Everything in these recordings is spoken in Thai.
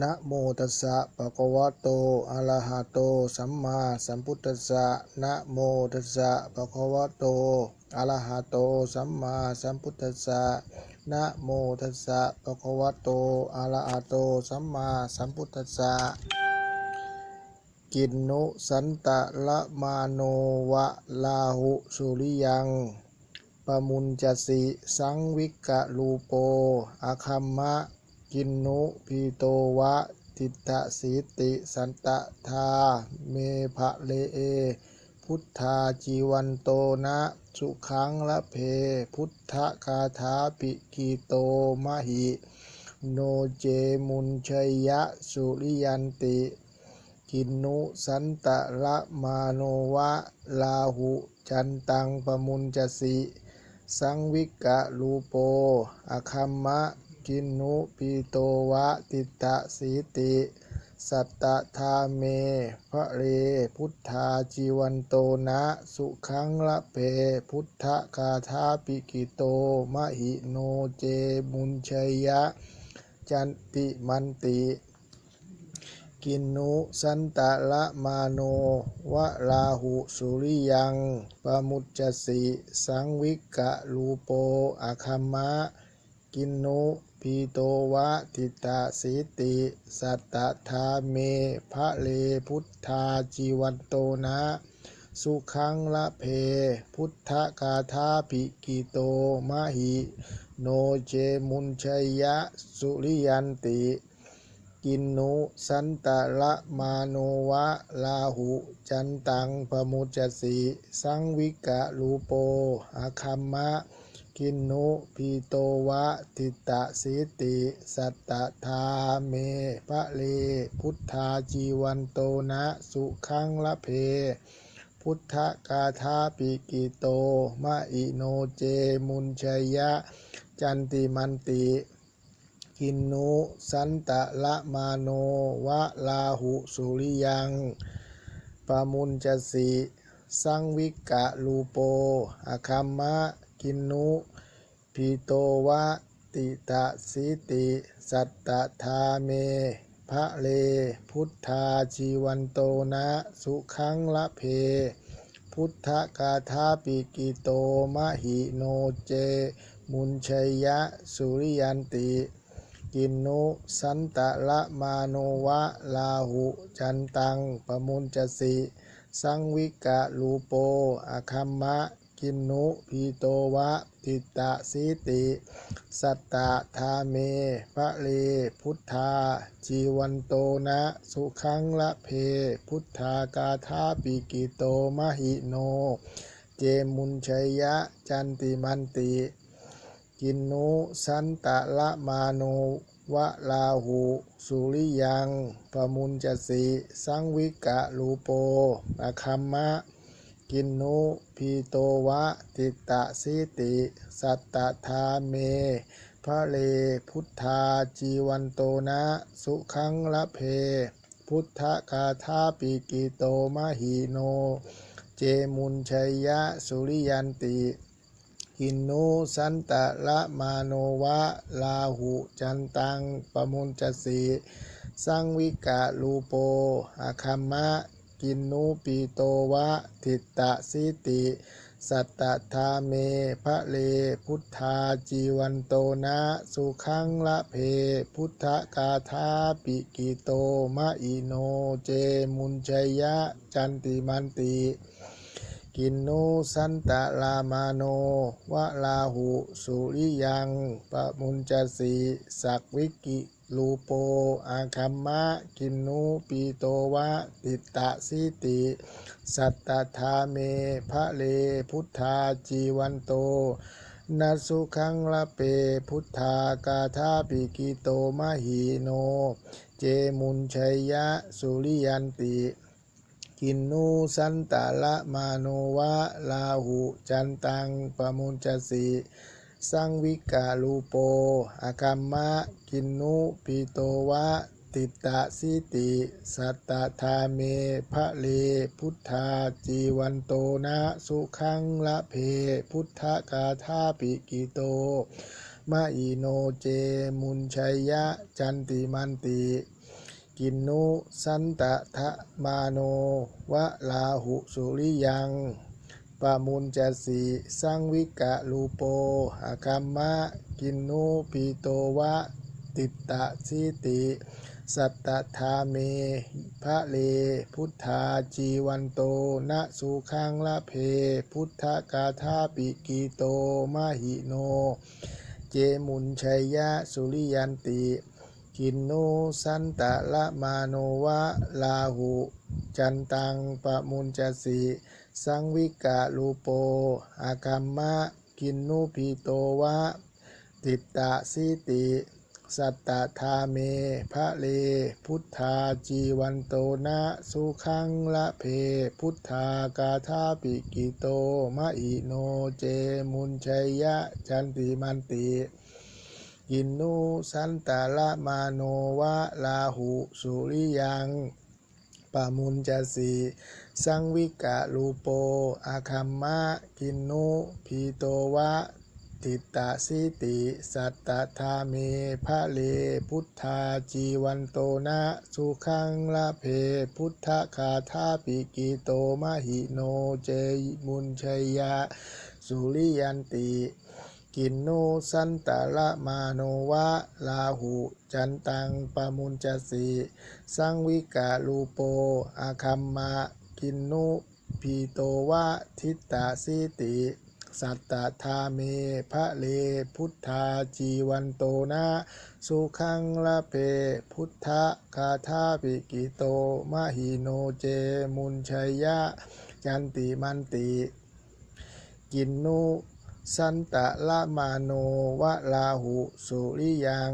นะโมตัสสะปะคะวะโต อะระหะโต สัมมาสัมพุทธัสสะ นะโมตัสสะปะคะวะโต อะระหะโต สัมมาสัมพุทธัสสะ นะโมตัสสะปะคะวะโต อะระหะโต สัมมาสัมพุทธัสสะ กินนุสันตะละมาโนวะลาหุสุริยังปมุญจสิ สังวิกะลูโปอาคัมมะ กินนุพีโตวะทิตะสีติสันตะทาเมภะเลเอ พุทธาจีวันโตนะสุขังละเพ พุทธคาถาปิกีโตมหิ โนเจมุนชัยยะสุริยันติ กินนุสันตะละมาโนวะลาหุจันตังปมุญจสิ สังวิกะลูโป อคัมมะ กินุปีโตวะติตะสีติ สัตตทาเม พระเร พุทธาจีวันโตนะ สุขังละเพ พุทธคาถาปิกิโต มหิโนเจมุนชัยะ จันติมันติกินุสันตะละมาโนวะลาหุสุริยังปมุจจสิ สังวิกะลูโปอาคัมมะ กินุ พีโตวะทิตาสีติ สัตตทาเมพระเลพุทธาจีวันโตนะ สุขังละเพ พุทธกาธาปิกิโตมหิโนเจมุนชัยยะสุริยันติ กินนุสันตะละมาโนวะลาหุ จันตังปมุจจสิ สังวิกะลูโปอาคัมมะ กินนุพีโตวะทิตะสีติ สัตตทาเมพระเล พุทธาจีวันโตนะสุขังละเพ พุทธกาธาปิกิโตมะอิโนเจมุนชัยยะ จันติมันติกินนุสันตะละมาโนวะลาหุสุริยังปามุญจสิสังวิกะลูโปอาคัมมะ กินนุพีโตวะติตะสิติ สัตตทาเมพระเล พุทธาชีวันโตนะ สุขังละเพ พุทธกาธาปิกิโตมหิโนเจ มุนชัยยะ สุริยันติ กินนุสันตะละมาโนวะ ลาหุจันตัง ปมุญจสิ สังวิกะลูโป อคัมมะ กินนุพีโตวะติตะสีติ สัตตะทาเมพระเลพุทธา จีวันโตนะสุขังละเพ พุทธากาธาปิกิโตมหิโน เจมุนชัยยะจันติมันติ กินนุสันตะละมาโนวะลาหุสุริยังปมุญจสิสังวิกะลูโปอาคัมมะ กินนุพีโตวะติตะสิติ สัตตทาเมพระเลพุทธาจีวันโตนะสุขังละเพ พุทธกาธาปิกิโตมหิโน เจมุนชัยยะสุริยันติกินนุสันตะละมาโนวะลาหุจันตังปมุญจสิสังวิกะลูโปอาคัมมะ กินนุปีโตวะทิตะสิติ สัตตทาเมพระเลพุทธาจีวันโตนะสุขังละเพ พุทธกาธาปิกิโตมะอิโนเจมุนชัยยะจันติมันติกินนุสันตะลามาโนวะลาหุสุริยังปะมุญจสีสักวิกิ ลูโปอาคัมมะ กินนุปีโตวะ ติตะสิติ สัตตทาเมพระเลพุทธาจีวันโตนาสุขังละเป พุทธากาธาปิกิโตมหิโน เจมุนชัยยะ สุริยันติ กินนูสันตะละมาโนวะ ลาหุจันตังปมุญจสิ สังวิกาลูโปอาคัมมะ กินนุปีโตวะ ติตะสิติ สัตตทาเมพระเล พุทธาจีวันโตนะสุขังละเพ พุทธกาธาปิกิโตมะอิโนเจ มุนชัยยะ จันติมันติกินนุสันตะทะมาโน วะลาหุสุริยัง ปะมุนจสีสังวิกะลูโปอาคัมมะกินนุปีโตวะ ติตตะสิติ สัตตธาเมพระเล พุทธาจีวันโตนะสุขังละเพ พุทธกาธาปิกีโตมหิโน เจมุนชัยยะสุริยันติกินโนสันตะละมาโนวะลาหุ จันตังปะมุนจสี สังวิกะลูโปอาคัมมะ กินนุพีโตวะ ติตตะสิติ สัตตธาเมพระเล พุทธาจีวันโตนะสุขังละเพ พุทธากาธาปิกิโตมะอิโนเจมุนชัยยะจันติมันติกินนุสันตะละมาโนวะลาหุสุริยัง ปะมุนจสีสังวิกะลูโป อาคัมมะกินนุพีโตวะ ติตะสิติ สัตตธาเมพระเล พุทธาจีวันโตนะสุขังละเพ พุทธคาธาปิกิโตมหิโนเจมุนชยยะ สุริยันติ กินโนสันตะละมาโนวะลาหุจันตังปะมุนจสีสังวิกะลูโปอาคัมมะกินนุพีโตวะทิตตาสิติสัตตธาเมพระเลพุทธาจีวันโตนะสุขังละเพพุทธะคาธาปิกิโตมหิโนเจมุนชัยยะ จันติมันติ กินนุ สันตะละมาโนวะลาหุสุริยัง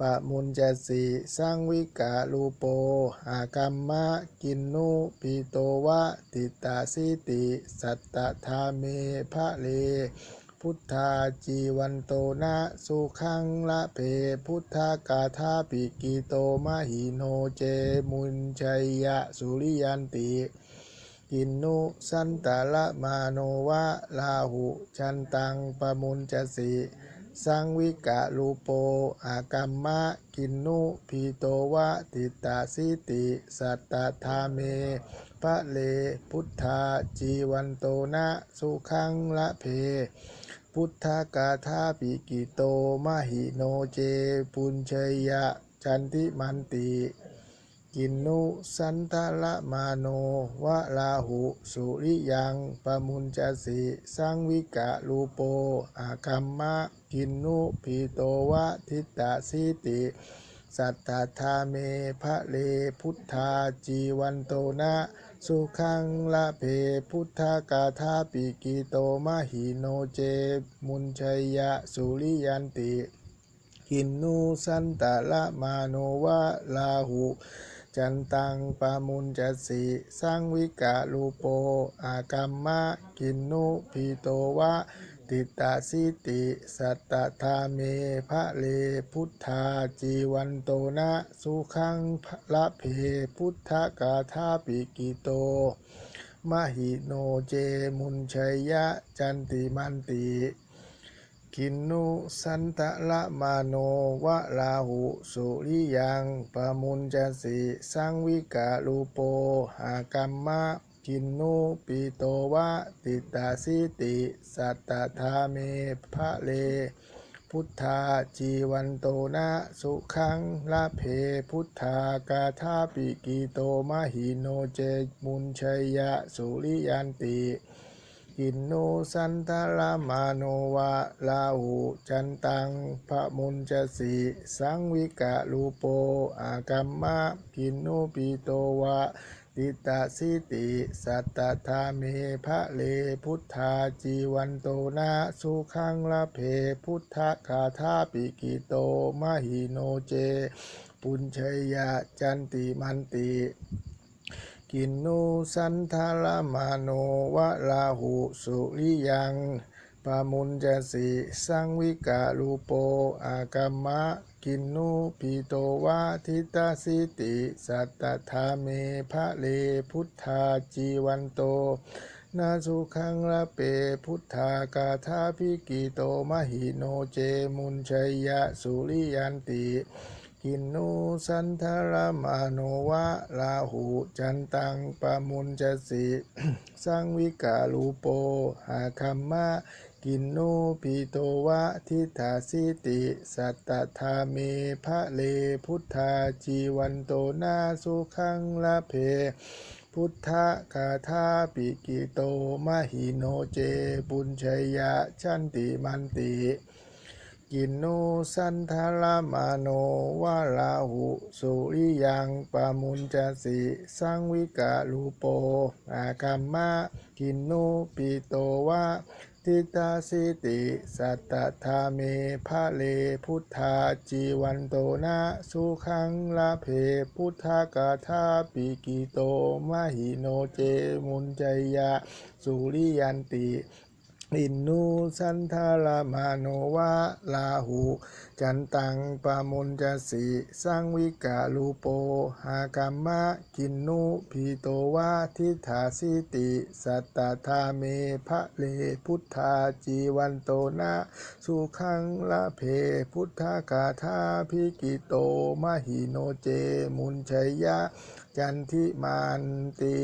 ปะมุนจสีสังวิกาลูโปอากัมมะกินนุปิโตวะติตาสิติ สัตตธาเมพระเล พุทธาจีวันโตนะสุขังละเพ พุทธากาธาปิกิโตมหิโนเจมุนชัยยะสุริยันติ กินนุสันตะละมาโนวะลาหุจันตังปมุนจสีสังวิกะลูโปอากัมมะกินนุพีโตวะติตาสิติสัตตธาเมพระเลพุทธาจีวันโตนะสุขังละเพ พุทธกาธาปิกิโตมหิโนเจ ปุญชยยะ จันติมันติ กินนุสันตะละมาโนวะลาหุสุริยังปมุนจสีสังวิกะลูโปอาคัมมะกินนุพีโตวะทิตตาสิติสัตตธาเมพระเลพุทธาจีวันโตนะสุขังละเพพุทธากาธาปิกิโตมหิโนเจมุนชัยยะสุริยันติ กินนุสันตะละมาโนวะลาหุ จันตังปามุนจสีสังวิกะลูโป อากัมมะกินนุพีโตวะ ติตาสิติ สัตตธาเมพระเลพุทธาจีวันโตนะสุขังละเพพุทธกาธาปิกิโตมหิโนเจมุนชัยยะ จันติมันติ กินนุสันตะละมาโนวะลาหุสุริยังปะมุนจสีสังวิกะลูโปอากัมมะกินนุปิโตวะติตาสิติสัตตธาเมพระเล พุทธาจีวันโตนะสุขังละเพพุทธากาธาปิกิโตมหิโนเจมุนชัยยะสุริยันติ กินโนสันตะละมาโนวะลาหุจันตังพระมุนจสีสังวิกะลูโปอากัมมะกินโนปิโตวะติตาสิติสัตตธาเมพระเลพุทธาจีวันโตนะสุขังละเพพุทธคาธาปิกิโตมหิโนเจ ปุญชยยะจันติมันติ กินนุสันทาละมาโนวะลาหุสุริยังปามุนจสีสังวิกะลูโปอากัมมะกินนุปีโตวะทิตาสิติสัตตธาเมพระเลพุทธาจีวันโตนาสุขังละเปพุทธากาธาพิกิโตมหิโนเจมุนชัยยะสุริยันติ กินนูสันทรมาโนวะลาหูจันตังปะมุนจสิสังวิกาลูโป หาคัมมะกินนูปิโตวะทิฏฐาสิติ สัตตธาเมภะเลพุทธาจีวันโตนาสุขังละเพ พุทธคาถาปิกิโตมหิโนเจ ปุญชยะชันติมันติ กินนูสันทรมาโนวาลาหุสุริยังปามุนจสิสังวิกาลูโปอาคัมมะกินนูปิโตวะทิตาสิติสัตตธาเมภะเลพุทธาจีวันโตนะสุขังละเพพุทธกาถาปิกิโตมหิโนเจมุนจยะสุริยันติ อินนูสันทารมาโนวะลาหู จันตังปามุนจสีสังวิกาลูโป หากามมะกินนูพีโตวะทิฏฐาสิติ สัตตธาเมภะเลพุทธาจีวันโตนะสุขังละเพพุทธกาธาพิกิโตมหิโนเจมุนชัยยะ จันทิมันติ